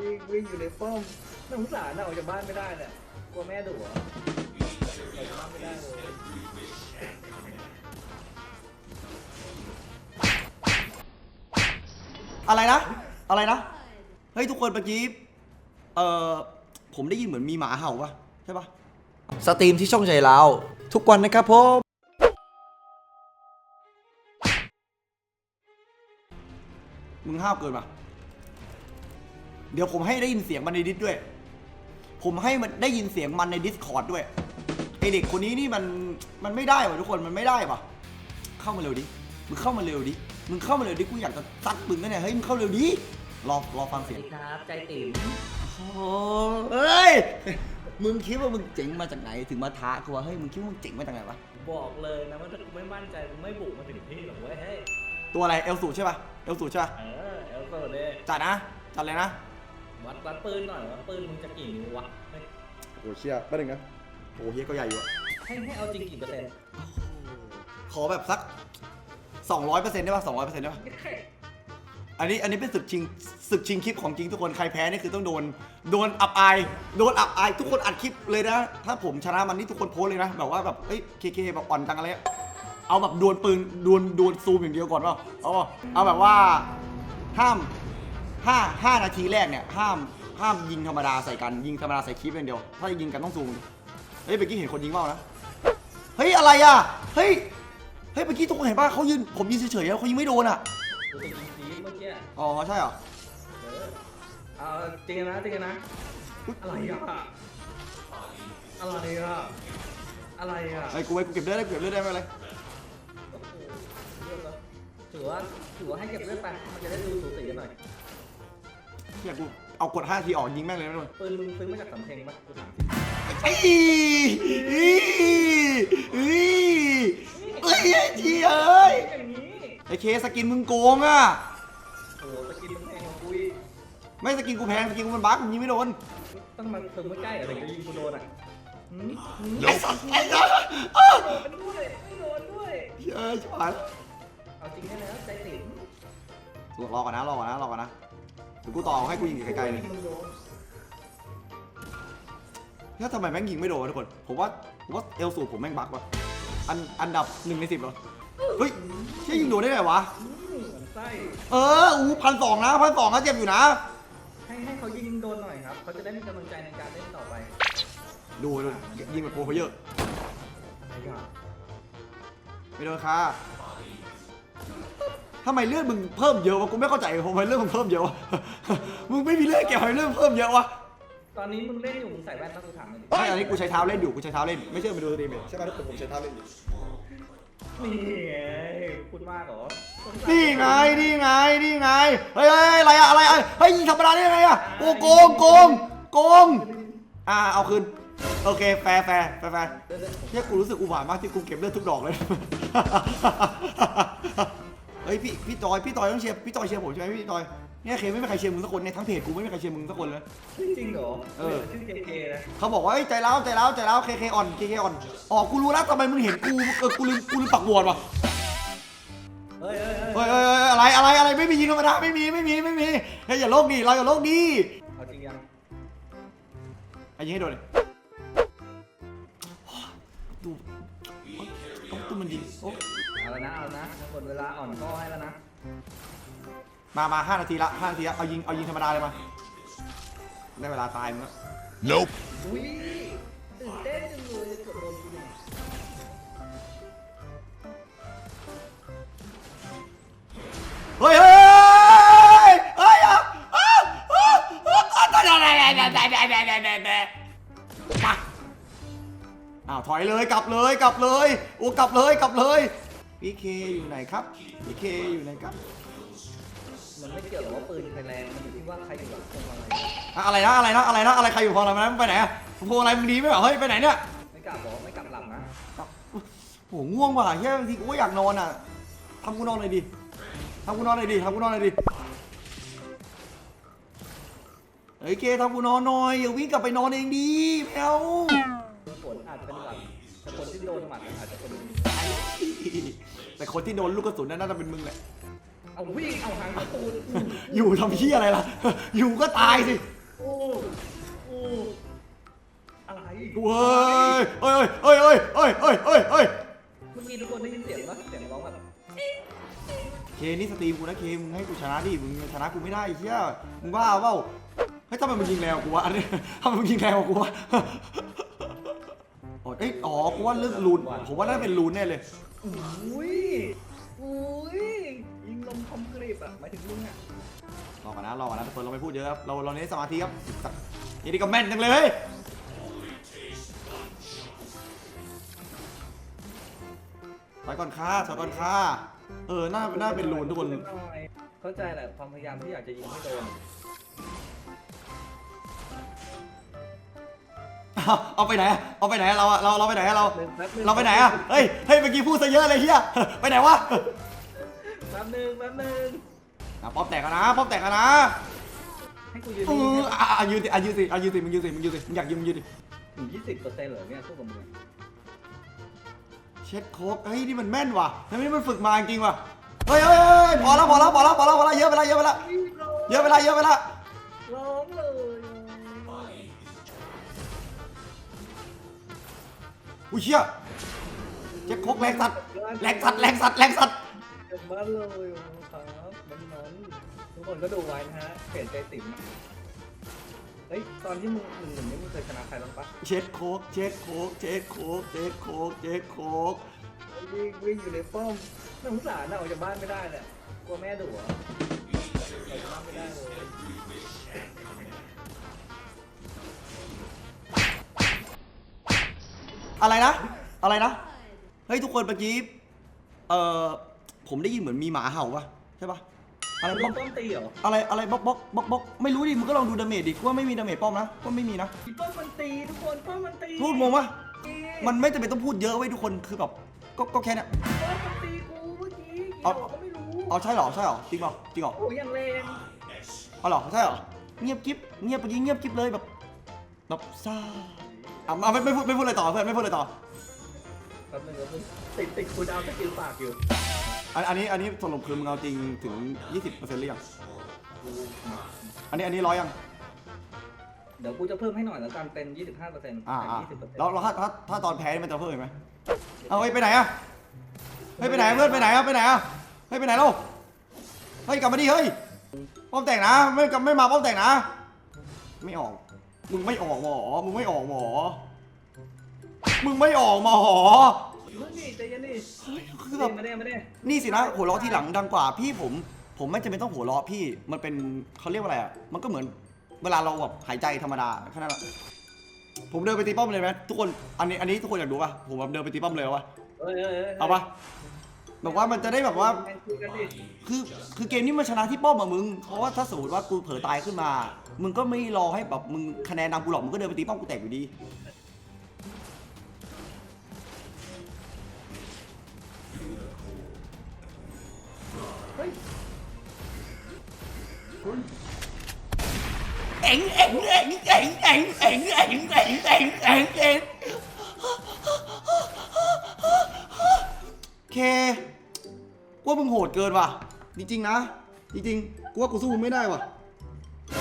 วิ่งวิ่งอยู่ในป้อมน่าสงสารนะออกจากบ้านไม่ได้เนี่ยกลัวแม่ดุเหรอออกจากบ้านไม่ได้เลยอะไรนะ อะไรนะ เฮ้ย ทุกคนเมื่อกี้ เอ่อ ผมได้ยินเหมือนมีหมาเห่าปะใช่ปะสตรีมที่ช่องใจเราทุกวันนะครับผมมึงห้าวเกินปะ เดี๋ยวผมให้ได้ยินเสียงมันในดิสด้วย ผมให้มันได้ยินเสียงมันใน Discord ด้วยไอเด็กคนนี้นี่มันมันไม่ได้ว่ะทุกคนมันไม่ได้ว่ะ เข้ามาเร็วดิมึงเข้ามาเร็วดิมึงเข้ามาเร็วดิกูอยากจะซัดมึงนะเนี่ยเฮ้ยมึงเข้าเร็วดิรอรอฟังสเสีวัยสงดีครับ ใจติ๋มโอ้เอ้ย มึงคิดว่ามึงเจ๋งมาจากไหนถึงมาท้ากูว่าเฮ้ยมึงคิดว่ามึงเจ๋งมาจากไหนวะ บอกเลยนะว่าถ้ากูไม่มั่นใจกูไม่บุกมาถึงที่หรอกเว้ยเฮ้ยตัวอะไรเอลสูใช่ปะเอลสูใช่ปะเออเอลโซเด้จัดนะ จัดเลยนะ วัดวัดปืนหน่อยวัดปืนมึงจะกี่นิ้ววะเฮ้ยโอ้เชี่ยแป๊บนึงนะโอ้เฮียก็ใหญ่อยู่อะให้ให้เอาจริงกี่เปอร์เซ็นต์ขอแบบสัก 200%ได้ปะ200%ได้ปะอันนี้อันนี้เป็นศึกชิงศึกชิงคลิปของจริงทุกคนใครแพ้นี่คือต้องโดน โดนอับอายโดนอับอายทุกคนอัดคลิปเลยนะ ถ้าผมชนะมันนี่ทุกคนโพสต์เลยนะ แบบว่าแบบเอ้ยเคเคแบบอ่อนจังอะไรอะเอาแบบดวลปืนดวลดวลซูมอย่างเดียวก่อนเปล่าเอาเปล่าเอาแบบว่าห้าม ห้าห้านาทีแรกเนี่ยห้ามห้ามยิงธรรมดาใส่กันยิงธรรมดาใส่คลิปอย่างเดียว ถ้าจะยิงกันต้องซูมเฮ้ยเมื่อกี้เห็นคนยิงเปล่านะเฮ้ยอะไรอะเฮ้ยเฮ้ยเมื่อกี้ทุกคนเห็นป่ะเขายืนผมยืนเฉยๆแล้วเขายิงไม่โดนอะกูจะยิงทีเมื่อกี้อ๋อใช่เหรอเออเอาจริงนะจริงนะอะไรอะอะไรอะอะไรอะไอ้กูไว้กูเก็บเลือดได้กูเก็บเลือดได้ไม่เป็นไรโอ้โหเลือดเหรอถือว่าถือว่าให้เก็บเลือดไปมันจะได้ดูสูสีกันหน่อย เนี่ยกูเอากด5ทีออกยิงแม่งเลยไม่โดนปืนมึงซื้อมาจากสำเพ็งปะกูถามจริงไอ้อีอีอีเอ้ยไอ้เจียเอ้ยอย่างนี้ไอ้เคสกินมึงโกงอะ โอ้โหสกินมึงแพงกว่ากูอีกไม่สกินกูแพงสกินกูมันบั๊กผมยิงไม่โดนต้องมาถึงไม่ใกล้อะถึงจะยิงกูโดนอะหืมหืมไอ้สัตว์ไอ้สัตว์อ้าวโดนด้วยไม่โดนด้วยเอ้ยชิบหายเอาจริงได้แล้วใจติ๋มรอก่อนนะรอก่อนนะรอก่อนนะเดี๋ยวกูต่อให้กูยิงไกลๆเลยมึงโดนแล้วทำไมแม่งยิงไม่โดนวะทุกคน ผมว่าผมว่าเอลสูตรผมแม่งบั๊กว่ะอันอันดับหนึ่งในสิบเหรอ เฮ้ยเชี่ยยิงโดนได้ไงวะอืมเหมือนไส้เอออู้พันสองนะพันสองก็เจ็บอยู่นะ ให้ให้เขายิงโดนหน่อยครับ เขาจะได้มีกำลังใจในการเล่นต่อไปดูดูยิงแบบโปรเพลเยอร์อะไรอะไม่โดนค่ะ ทำไมเลือดมึงเพิ่มเยอะวะกูไม่เข้าใจทำไมเลือดมึงเพิ่มเยอะวะมึงไม่มีเลือดเก็บทำไมเลือดมึงเพิ่มเยอะวะตอนนี้มึงเล่นอยู่มึงใส่แว่นต้องกูถามหน่อยดิไม่อันนี้กูใช้เท้าเล่นอยู่กูใช้เท้าเล่นไม่เชื่อไปดูสตรีมเลยใช่ไหมทุกคนผมใช้เท้าเล่นอยู่นี่ไงพูดมากเหรอนี่ไงนี่ไงนี่ไงเฮ้ยเฮ้ยอะไรอะอะไรอะเฮ้ยยิงธรรมดาได้ยังไงอะโอ้โกงโกงโกงอ่าเอาคืนโอเคแฟร์แฟร์แฟร์แฟร์เดี๋ยวเดี๋ยวเฮียกูรู้สึกอุบาทมากที่กูเก็บเลือดทุกดอกเลย เฮ้ยพี่พี่จอยพี่จอยต้องเชียร์พี่จอยเชียร์ผมใช่ไหมพี่จอยเนี่ยเคไม่มีใครเชียร์มึงสักคนเนี่ยทั้งเพจกูไม่มีใครเชียร์มึงสักคนเลย จริงเหรอเออ ชื่อเจเจนะเขาบอกว่าเอ้ยใจร้าวใจร้าวใจร้าวเคเคอ่อนเคเคอ่อนอ๋อกูรู้แล้วทำไมมึงเห็นกูเออกูลืมกูลืมปักบวชว่ะเฮ้ยเฮ้ยเฮ้ยเฮ้ยเฮ้ยอะไรอะไรอะไรไม่มียิงธรรมดาไม่มีไม่มีไม่มีเฮ้ยอย่าโลกดีเราอย่าโลกดีเอาจริงยังไอ้ยิงให้โดนเลยดู ต้องตู้มันยิงโอ้เอาแล้วนะเอาแล้วนะหมดเวลาอ่อนก็ให้แล้วนะมามาห้านาทีละห้านาทีละเอายิงเอายิงธรรมดาเลยมาได้เวลาตายมึงแล้ว Nope. อุ้ยตื่นเต้นจังเลยเกือบโดนกูเนี่ยเฮ้ยเฮ้ยเฮ้ยอะอะอะอะตายตายตายตายตายตายตายตายตายตายตายมา ถอยเลยกลับเลยกลับเลยโอ้กลับเลยกลับเลยพี่เคอยู่ไหนครับพี่เคอยู่ไหนครับมันไม่เกี่ยวหรอกว่าปืนใครแรงมันอยู่ที่ว่าใครอยู่หลังพวงมาลัยอะอะไรนะอะไรนะอะไรนะอะไรใครอยู่พออะไรนะมึงไปไหนอะพวงอะไรมึงดีไหมเหรอเฮ้ยไปไหนเนี่ยไม่กลับบอกไม่กลับหลับนะโหง่วงว่ะเฮ้ยบางทีกูก็อยากนอนอะทำกูนอนเลยดิทำกูนอนเลยดิทำกูนอนเลยดิเฮ้ยเคทำกูนอนหน่อยอย่าวิ่งกลับไปนอนเองดีแมวฝน อาจจะเป็นหวัดแต่คนที่โดนหมัดอาจจะเป็นแต่คนที่โดนลูกกระสุนนั่นน่าจะเป็นมึงแหละ เอาวิ่งเอาหางกระตูนอยู่ทำเหี้ยอะไรล่ะ อยู่ก็ตายสิโอ้โอ้อะไรเว้ยเอ้ยเอ้ยเอ้ยเอ้ยเอ้ยเอ้ยเอ้ยเมื่อกี้ทุกคนได้ยินเสียงปะเสียงร้องแบบเคนี่สตรีมกูนะเคมึงให้กูชนะดิมึงชนะกูไม่ได้ไอ้เหี้ยมึงบ้าเปล่าเฮ้ยทำไมมึงยิงแรงกว่ากูวะอันนี้ทำไมมึงยิงแรงกว่ากูวะ อ๋อเอ้ยอ๋อกูว่าเรื่องลูนผมว่าน่าจะเป็นลูนแน่เลย อุ้ยอุ้ยยิงลมคอมกริบอะหมายถึงลุงอะรอก่อนนะรอก่อนนะทุกคนเราไม่พูดเยอะครับเราเราเน้นสมาธิครับสักนี่ดีก็แม่นจังเลยถอยก่อนค่าถอยก่อนค่าเออน่าน่าเป็นลูนทุกคน เข้าใจแหละความพยายามที่อยากจะยิงให้โดน เอาเอาไปไหนอะเอาไปไหนอะเราอะเราเราไปไหนอะเราหนึ่งแป๊บนึงเราไปไหนอะเฮ้ยเฮ้ยเมื่อกี้พูดซะเยอะเลยเฮียไปไหนวะแป๊บนึงแป๊บนึงอะป๊อปแตกกันนะป๊อปแตกกันนะให้กูยืนเอออะอะยืนสิอะยืนสิอะยืนสิมึงยืนสิมึงยืนสิมึงอยากยืนมึงยืนดิถึงยี่สิบเปอร์เซ็นต์เหรอเนี่ยสู้กับมึงเช็ดโคกเฮ้ยนี่มันแม่นว่ะเฮ้ยนี่มันฝึกมาจริงว่ะเฮ้ยเฮ้ยเฮ้ยพอแล้วพอแล้วพอแล้วพอแล้วพอแล้วเยอะไปละเยอะไปละเยอะไปละเยอะไปละ อุ้ยเชี่ยเช็ดโคกแรงสัตว์แรงสัตว์แรงสัตว์แรงสัตว์เจ็บบ้านเลยครับมันนอนทุกคนก็ดูไว้นะฮะเปลี่ยนใจติ๋มเฮ้ยตอนที่มึงหนึ่งหนึ่งนี่มึงเคยชนะใครบ้างปะเช็ดโคกเช็ดโคกเช็ดโคกเช็ดโคกเช็ดโคกวิ่งวิ่งอยู่ในป้อมน่าสงสารน่ะออกจากบ้านไม่ได้เลยกลัวแม่ดุอะออกจากบ้านไม่ได้เลย อะไรนะ อะไรนะ เฮ้ยทุกคนเมื่อกี้ เอ่อ ผมได้ยินเหมือนมีหมาเห่าปะใช่ปะอะไรลบ๊องกป้อมตีเหรออะไรอะไรบ๊อกบ๊อกบ๊อกบ๊อกไม่รู้ดิ มึงก็ลองดูดาเมจดิกูว่าไม่มีดาเมจป้อมนะก็ไม่มีนะอีป้อมมันตีทุกคนป้อมมันตีพูดงงปะตีมันไม่จำเป็นต้องพูดเยอะไว้ยทุกคน คือแบบก็ก็แค่เนี้ยป้อมมันตีกูเมื่อกี้เอากี่ดอกก็ไม่รู้เอาใช่เหรอ ใช่เหรอ จริงเปล่าจริงเหรอ โอ้ยยังแรงเอาเหรอใช่เหรอเงียบกิ๊บเงียบเมื่อกี้เงียบกิ๊บเลยแบบแบบซ่า อะเอาไม่ไม่พูดไม่พูดอะไรต่อเพื่อนไม่พูดอะไรต่อแป๊บนึงแป๊บนึงติดติดคูลดาวน์สกิลปากอยู่อันอันนี้อันนี้สรุปคือมึงเอาจริงถึง 20%หรือยังอันนี้อันนี้ร้อยยังเดี๋ยวกูจะเพิ่มให้หน่อยแล้วกันเป็น 25เปอร์เซ็นต์อ่าจากอ่า20เปอร์เซ็นต์แล้วแล้วถ้าถ้าถ้าตอนแพ้นี่มันจะเพิ่มอีกไหมเอาเฮ้ยไปไหนอะเฮ้ยไปไหนเพื่อนไปไหนอะไปไหนอะเฮ้ยไปไหนลูกเฮ้ยกลับมาดิเฮ้ยป้อมแต่งนะไม่กลับไม่มาป้อมแต่งนะ ไม่ออก มึงไม่ออกหมอ มึงไม่ออกหมอ มึงไม่ออกหมอมึงนี่ใจเย็นดิคือแบบมาได้มาได้นี่สินะหัวเราะที่หลังดังกว่าพี่ผม ผมไม่จำเป็นต้องหัวเราะพี่ มันเป็นเขาเรียกว่าอะไรอะมันก็เหมือนเวลาเราแบบหายใจธรรมดาแค่นั้นแหละผมเดินไปตีป้อมเลยไหมทุกคน อันนี้อันนี้ทุกคนอยากดูป่ะ ผมแบบเดินไปตีป้อมเลยเอาปะเอ้ยเอ้ยยเอาปะ แบบว่ามันจะได้แบบว่า คือคือเกมนี้มันชนะที่ป้อมอะมึง เพราะว่าถ้าสมมติว่ากูเผลอตายขึ้นมา มึงก็ไม่รอให้แบบมึงคะแนนนำกูหรอกมึงก็เดินไปตีป้อมกูแตกอยู่ดี เอ็งเอ็งเอ็งเอ็งเอ็งเอ็ง ว่ะ จริงๆนะ จริงๆ กูว่ากูสู้มึงไม่ได้ว่ะ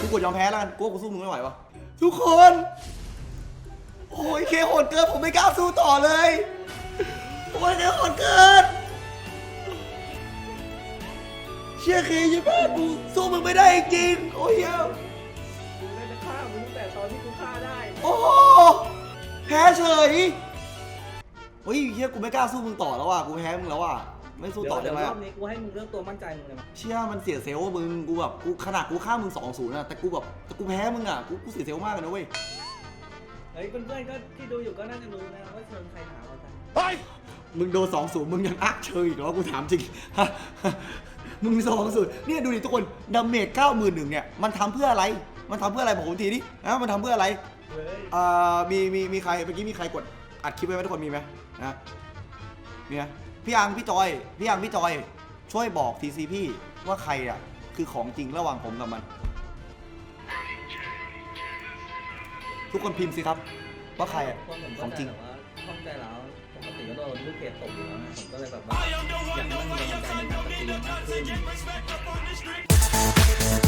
กูกดยอมแพ้แล้วกัน กูว่ากูสู้มึงไม่ไหวว่ะ ทุกคน โอ้ยเคโหดเกินผมไม่กล้าสู้ต่อเลย โอ้ยเคโหดเกินเชี่ยเคยิ่งแม่กูสู้มึงไม่ได้จริงๆโอ้ยเหี้ยกูได้จะฆ่ามึงตั้งแต่ตอนที่กูฆ่าได้โอ้โหแพ้เฉย เฮ้ยเฮียกูไม่กล้าสู้มึงต่อแล้วว่ะ กูแพ้มึงแล้วว่ะ ไม่สู้เดี๋ยต่อวได้เดี๋ยวไหมรออะบนี้กูให้มึงเลือกตัวมั่นใจมึงเลยมั้ยเชี่ยมันเสียเซลล์อะมึงกูแบบกูขนาดกูฆ่ามึงสองศูนย์อะแต่กูแบบแต่กูแพ้มึงอะกูกูเสียเซลล์มากเลยนะเว้ยเฮ้ยเพื่อนๆก็ที่ดูอยู่ก็น่าจะรู้นะว่าเชิญใครหาเราจังมึงโดนสองศูนย์มึงยังอักเชยอีกเหรอกูถามจริงมึงสองศูนย์เนี่ยดูดิทุกคนดาเมจเก้าหมื่นหนึ่งเนี่ยมันทำเพื่ออะไร มันทำเพื่ออะไรบอกผมทีดินะมันทำเพื่ออะไรเฮ้ยอ่ามีมีมีใครเมื่อกี้มีใครกดอัดคลิปไว้ไหมทุกคนมีไหมนะเนี่ย พี่อังพี่จอยพี่อังพี่จอย ช่วยบอกทีซีพี่ว่าใครอะ คือของจริงระหว่างผมกับมัน ทุกคนพิมพ์สิครับ ว่าใครอะของจริง ข้าใจแล้วปกติก็โดนลูกเพจตกอยู่แล้วนะผมก็เลยแบบว่าอยากให้มันมีกำลังใจในการสตรีมมากขึ้น